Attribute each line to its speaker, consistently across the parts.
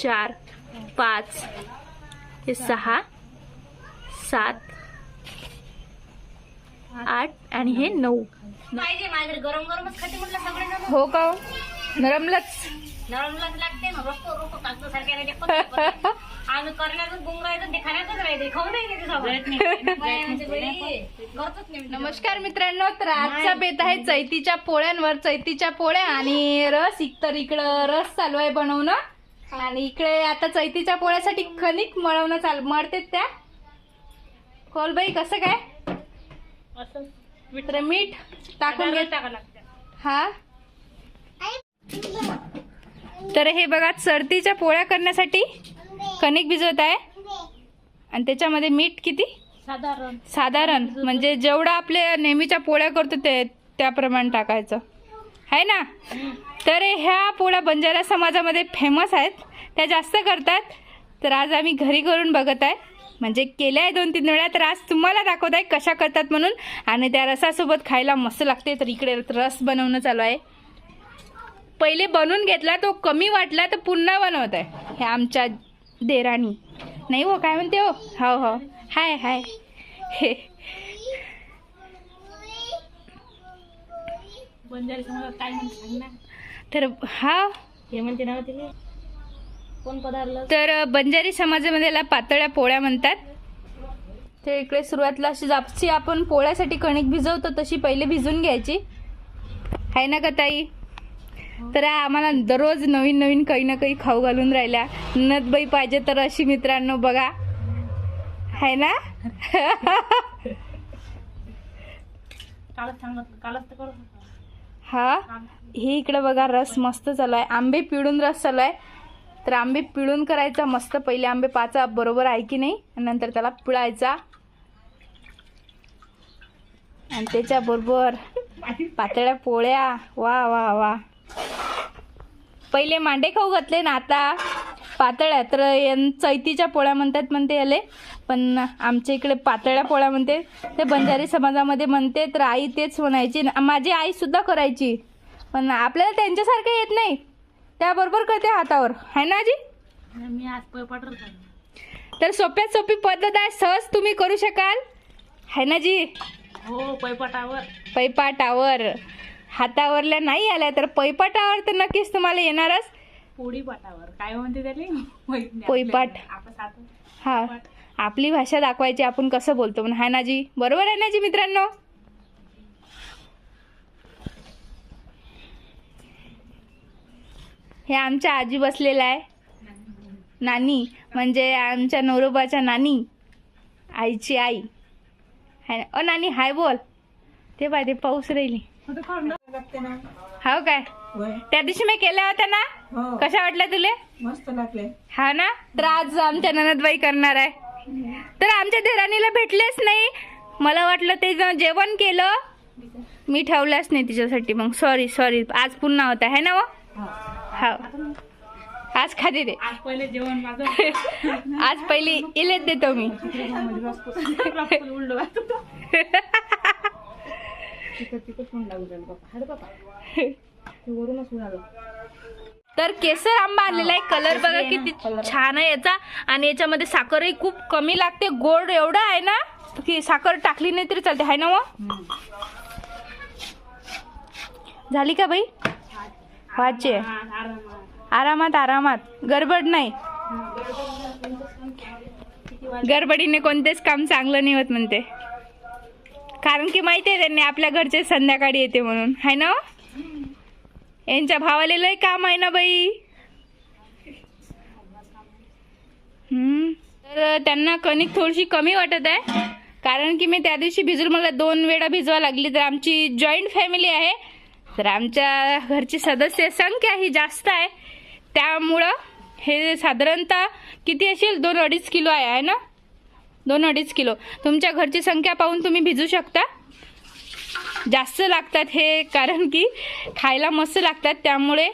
Speaker 1: चार पाच हे सहा सात आठ आणि हे नऊ.
Speaker 2: पाहिजे माझ्याकडे गरम गरमच खाते म्हटलं सगळे ना
Speaker 1: हो का हो? नरमलच.
Speaker 2: नरमलाच लागते ना रोको रोको कागद सारख्या आम्ही करण्यातच गुंग राहायचं ते खाण्यातच राहायचं खाऊ नाही ते सगळं. बायांचे बाई, करतच नाही
Speaker 1: नमस्कार मित्रांनो तर आजचा बेत आहे चैतीच्या पोळ्यांवर. चैतीच्या पोळ्या आणि रस इक- तर इकडं रस चालू आहे बनवणं. आणि इकडे आता चैतीच्या पोळ्यासाठी खनिक मळवणं चाल मळते त्या. कोलबाई कसं काय?
Speaker 2: असं.
Speaker 1: तर मीठ टाकून
Speaker 2: लागतं.
Speaker 1: हा? तर हे बघा चरतीच्या पोळ्या करण्यासाठी कणिक भिजवत आहे. आणि त्याच्यामध्ये मीठ किती?
Speaker 2: साधारण.
Speaker 1: साधारण. म्हणजे जेवढं आपले नेहमीच्या पोळ्या करतो ते त्याप्रमाणे टाकायचं. आहे ना? तर ह्या पोळ्या बंजारा समाजामध्ये फेमस आहेत. त्या जास्त करतात. तर आज आम्ही घरी करून बघत आहे. म्हणजे केल्या आहे दोन तीन वेळा तर आज तुम्हाला दाखवत आहे कशा करतात म्हणून. आणि त्या रसासोबत खायला मस्त लागते तर इकडे रस बनवणं चालू आहे. पहिले बनवून घेतला तो कमी वाटला तर पुन्हा बनवत आहे. हे आमच्या देराणी. नाही हो काय म्हणते हो? हो हो. हाय हाय. हे.
Speaker 2: बंजारी समाजात काय म्हणते ना.
Speaker 1: तर हा
Speaker 2: हे म्हणते ना कोण पदार्थ
Speaker 1: तर बंजारी समाजामध्ये याला पातळ्या पोळ्या म्हणतात. तर इकडे सुरुवातीला अशी जापची आपण पोळ्यासाठी कणिक भिजवतो तशी पहिले भिजून घ्यायची. आहे ना का ताई? तर आम्हाला दररोज नवीन नवीन काही ना काही खाऊ घालून राहिल्या. नदबाई पाहिजे तर अशी मित्रांनो बघा. आहे ना?
Speaker 2: कालच कालच तर.
Speaker 1: हा? हे इकडे बघा रस मस्त चालू आहे आंबे पिळून रस चालू आहे तर आंबे पिळून करायचा मस्त. पहिले आंबे पाचा बरोबर आहे की नाही? नंतर त्याला पिळायचा. आणि त्याच्याबरोबर पातळ्या पोळ्या. वा वा वा. पहिले मांडे खाऊ घातले ना आता? पातळ्या तर यां चैतीच्या पोळ्या म्हणतात म्हणते याले. पण आमच्या इकडे पातळ्या पोळ्या म्हणते. ते बंजारी समाजामध्ये म्हणते तर आई तेच म्हणायची. माझी आई सुद्धा करायची. पण आपल्याला त्यांच्यासारखं येत नाही. त्याबरोबर करते हातावर. आहे ना आजी?
Speaker 2: मी आज
Speaker 1: तर सोप्यात सोपी पद्धत आहे. सहज तुम्ही करू शकाल. है ना जी
Speaker 2: हो पैपाटावर
Speaker 1: पैपाटावर. हातावरल्या नाही आल्या तर पैपाटावर तर नक्कीच तुम्हाला येणारच.
Speaker 2: पोळी पाटावर काय म्हणते त्याले? साधं
Speaker 1: हा. आपली भाषा दाखवायची आपण कसं बोलतो? म्हणून हाय ना जी बरोबर आहे ना जी मित्रांनो? हे आमच्या आजी बसलेला आहे. नानी. म्हणजे आमच्या नवरोबाच्या नानी. आईची आई. हाय ओ नानी हाय बोल. ते पाय ते पाऊस राहिली. हो काय? त्या दिवशी मी केल्या होत्या ना?
Speaker 3: हो.
Speaker 1: कशा वाटल्या तुले?
Speaker 3: मस्त लागले.
Speaker 1: हा ना? तर आज आमच्या ननदबाई करणार आहे. तर आमच्या देराणीला भेटलेच नाही. मला वाटलं ते ज- जेवण केलं. मी ठेवलंच नाही तिच्यासाठी मग. सॉरी सॉरी आज पुन्हा होता. है ना वो? हा. आज खाते ते.
Speaker 2: आज पहिले जेवण माझं.
Speaker 1: आज पहिली इलेच देतो मी.
Speaker 2: उलट
Speaker 1: तर केसर आंबा आणलेला आहे. कलर बघा किती छान आहे याचा. आणि याच्यामध्ये साखरही खूप कमी लागते. गोड एवढं आहे ना की साखर टाकली नाही तरी चालते. आहे ना मग? झाली का बाई? वाचे.
Speaker 2: आरामात.
Speaker 1: आरामात. आरामात गडबड नाही. गडबडीने कोणतेच काम चांगलं नाही होत म्हणते. कारण की माहिती आहे त्यांनी आपल्या घरचे संध्याकाळी येते म्हणून. आहे ना हो? यांच्या भावाला लय काम आहे ना बाई. तर त्यांना कणिक थोडीशी कमी वाटत आहे. कारण की मी त्या दिवशी भिजून मला दोन वेळा भिजवा लागली. तर आमची जॉईंट फॅमिली आहे. तर आमच्या घरची सदस्य संख्या ही जास्त आहे. त्यामुळं हे साधारणतः किती असेल? दोन अडीच किलो आहे आहे ना? दोन अडीच किलो. तुमच्या घरची संख्या पाहून तुम्ही भिजू शकता. जास्त लागतात हे कारण की खायला मस्त लागतात. त्यामुळे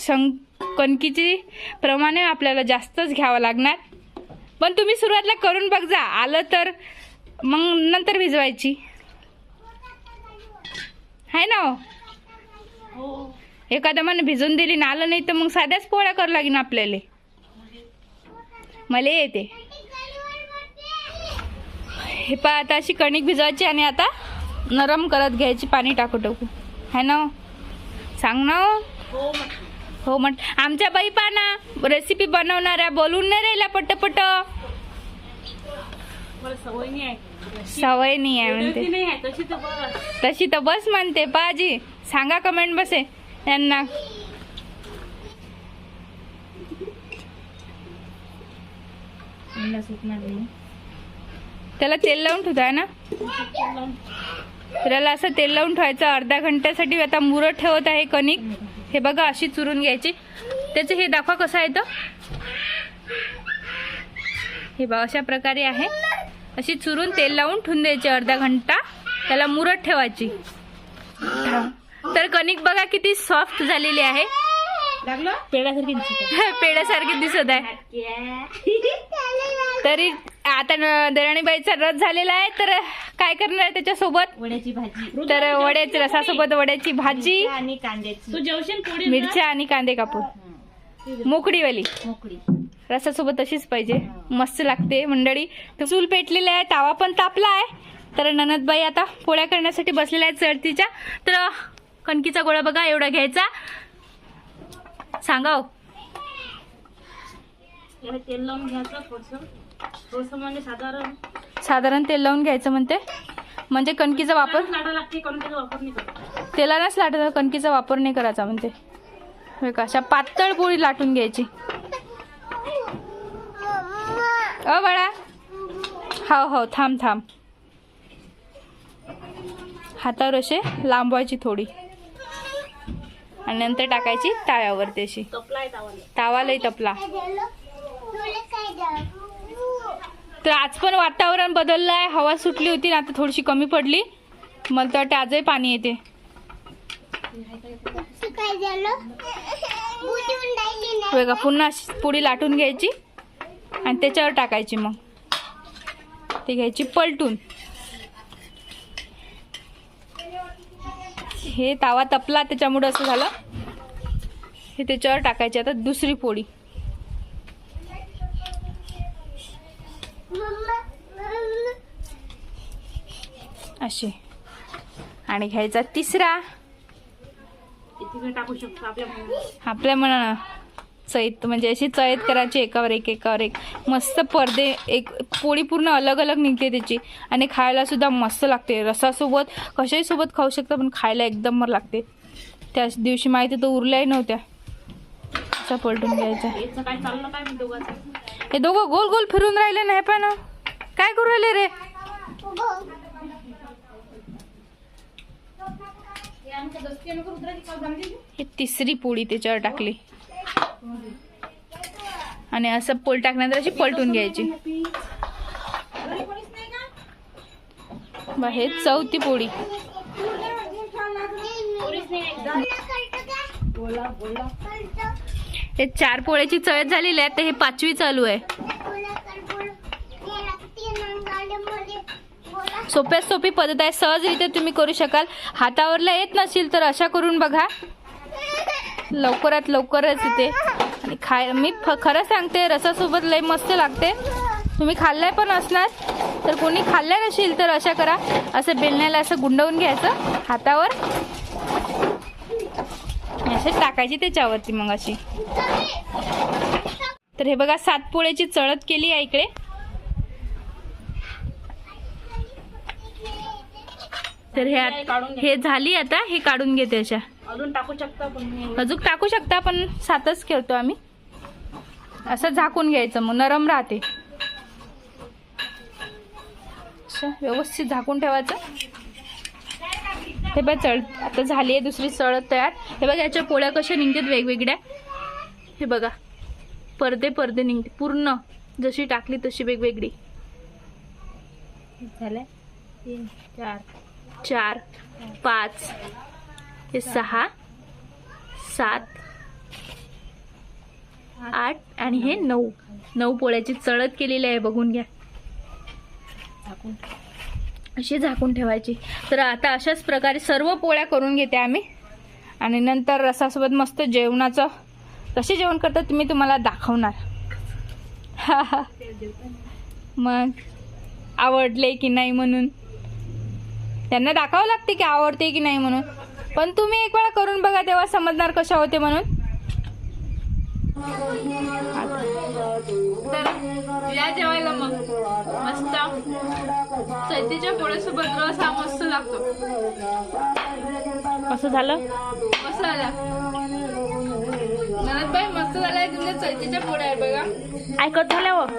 Speaker 1: सं कणकीची प्रमाणे आपल्याला जास्तच घ्यावं लागणार. पण तुम्ही सुरुवातीला करून बघ जा. आलं तर मग नंतर भिजवायची. आहे ना हो?
Speaker 2: हो
Speaker 1: एखाद्या माने भिजून दिली ना आलं नाही तर मग साध्याच पोळ्या करावं लागेल आपल्याला. मला येते. हे पा आता अशी कणिक भिजवायची आणि आता नरम करत घ्यायची पाणी टाकू टाकू. है ना? सांग ना
Speaker 2: हो.
Speaker 1: हो म्हण आमच्या बाई पा ना रेसिपी बनवणाऱ्या बोलून नाही राहिल्या पटपट.
Speaker 2: मला सवय नाही आहे.
Speaker 1: सवय नाही आहे म्हणते.
Speaker 2: नाही आहे तशी तर बस.
Speaker 1: तशी तर बस म्हणते पाजी सांगा कमेंट बसे. यांना
Speaker 2: सुटणार नाही.
Speaker 1: त्याला तेल लावून ठेवताय ना? त्याला असं तेल लावून ठेवायचं अर्ध्या घंट्यासाठी. आता मुरत ठेवत आहे कणिक. हे बघा अशी चुरून घ्यायची. त्याचं हे दाखवा कसं आहे तर हे बघा अशा प्रकारे आहे. अशी चुरून तेल लावून ठेवून द्यायची अर्धा घंटा. त्याला मुरत ठेवायची. तर कणिक बघा किती सॉफ्ट झालेली आहे.
Speaker 2: पेड्यासारखी
Speaker 1: पेड्यासारखी दिसत आहे. तरी आता देराणीबाईचा रस झालेला आहे तर काय करणार आहे त्याच्यासोबत?
Speaker 2: वड्याची भाजी.
Speaker 1: तर वड्याची रसासोबत वड्याची भाजी.
Speaker 2: आणि कांद्याची. तू जेवशील पोळी
Speaker 1: मिरच्या आणि कांदे कापून. मोकळीवाली.
Speaker 2: मोकळी.
Speaker 1: रसासोबत तशीच पाहिजे. मस्त लागते मंडळी. तर चूल पेटलेली आहे तावा पण तापला आहे. तर ननदबाई आता पोळ्या करण्यासाठी बसलेल्या आहेत चढतीच्या. तर कणकीचा गोळा बघा एवढा घ्यायचा. सांगा हो.
Speaker 2: तेल लावून घ्यायचं साधारण.
Speaker 1: साधारण तेल लावून घ्यायचं म्हणते. म्हणजे कणकीचा वापर
Speaker 2: लाटा लागते कोण त्याचा वापर नाही करत.
Speaker 1: तेलालाच लाटायचा कणकीचा वापर नाही करायचा म्हणते. होय का? अशा पातळ पोळी लाटून घ्यायची. अ बाळा. हो हो थांब थांब. हातावर असे लांबवायची थोडी. आणि नंतर टाकायची ताव्यावरती अशी.
Speaker 2: तपला आहे तावाला.
Speaker 1: तावा लई तपला. तर आज पण वातावरण बदललं आहे हवा सुटली होती ना आता थोडीशी कमी पडली. मला तर वाटतं आजही पाणी येते. बघा पुन्हा अशी पुडी लाटून घ्यायची आणि त्याच्यावर टाकायची मग. ते घ्यायची पलटून. हे तावा तपला त्याच्यामुळे असं झालं. हे त्याच्यावर टाकायची. आता दुसरी पोळी अशी. आणि घ्यायचा तिसरा.
Speaker 2: टाकू शकतो आपल्या.
Speaker 1: आपल्या मनानं चैत म्हणजे अशी चैत करायची एकावर एक एकावर एक. मस्त पडदे एक पोळी पूर्ण अलग अलग निघते त्याची. आणि खायला सुद्धा मस्त लागते. रसासोबत कशाही सोबत खाऊ शकता पण खायला एकदम मर लागते. त्या दिवशी माहिती तर उरल्याही नव्हत्या. असा पलटून घ्यायचा. हे दोघं गोल गोल फिरून राहिले नाही पण. काय करू राहिले रे? हे तिसरी पोळी त्याच्यावर टाकली. आणि असं पोल टाकल्यानंतर अशी पलटून घ्यायची. हे चौथी पोळी. हे चार पोळ्याची चळत झालेली आहे तर हे पाचवी चालू आहे. सोप्यात सोपी पद्धत आहे. सहजरित्या तुम्ही करू शकाल. हातावरला येत नसेल तर अशा करून बघा. लवकरात लवकरच येते आणि खाय मी फ खरं सांगते रसासोबत लय मस्त लागते. तुम्ही खाल्लाय पण असणार. तर कोणी खाल्ल्या नसेल तर अशा करा. असं बेलण्याला असं गुंडवून घ्यायचं. हातावर. असे टाकायची त्याच्यावरती मग अशी. तर हे बघा सात पोळ्याची चळत केली आहे इकडे. तर हे आत- हे झाली आता हे काढून घेते अशा.
Speaker 2: अजून टाकू शकता पण मी
Speaker 1: अजून टाकू शकता पण सातच ठेवतो आम्ही. असं झाकून घ्यायचं मग नरम राहते. असं व्यवस्थित झाकून ठेवायचं. हे बघ चळ आता झाली आहे दुसरी चळत तयार. हे बघा याच्या पोळ्या कशा निघतात वेगवेगळ्या. हे बघा पडदे पडदे निघते पूर्ण. जशी टाकली तशी वेगवेगळी.
Speaker 2: झालंय. तीन चार.
Speaker 1: चार पाच हे सहा सात आठ आणि हे नऊ. नऊ पोळ्याची चळत केलेली आहे बघून घ्या.
Speaker 2: झाकून
Speaker 1: अशी झाकून ठेवायची. तर आता अशाच प्रकारे सर्व पोळ्या करून घेते आम्ही. आणि नंतर रसासोबत मस्त जेवणाचं. कसे जेवण करतात मी तुम्हाला दाखवणार. मग आवडले की नाही म्हणून. त्यांना दाखवावं लागते की आवडते की नाही म्हणून. पण तुम्ही एक वेळा करून बघा तेव्हा समजणार कशा होते म्हणून. तर या जेवायला मग. मस्त. चैतीच्या पोळ्यासोबत रस हा मस्त लागतो.
Speaker 2: कसं झालं?
Speaker 1: मस्त झाला. ननदबाई मस्त झालाय तुमच्या चैतीच्या पोळ्या बघा.
Speaker 2: ऐकत झाल्यावर.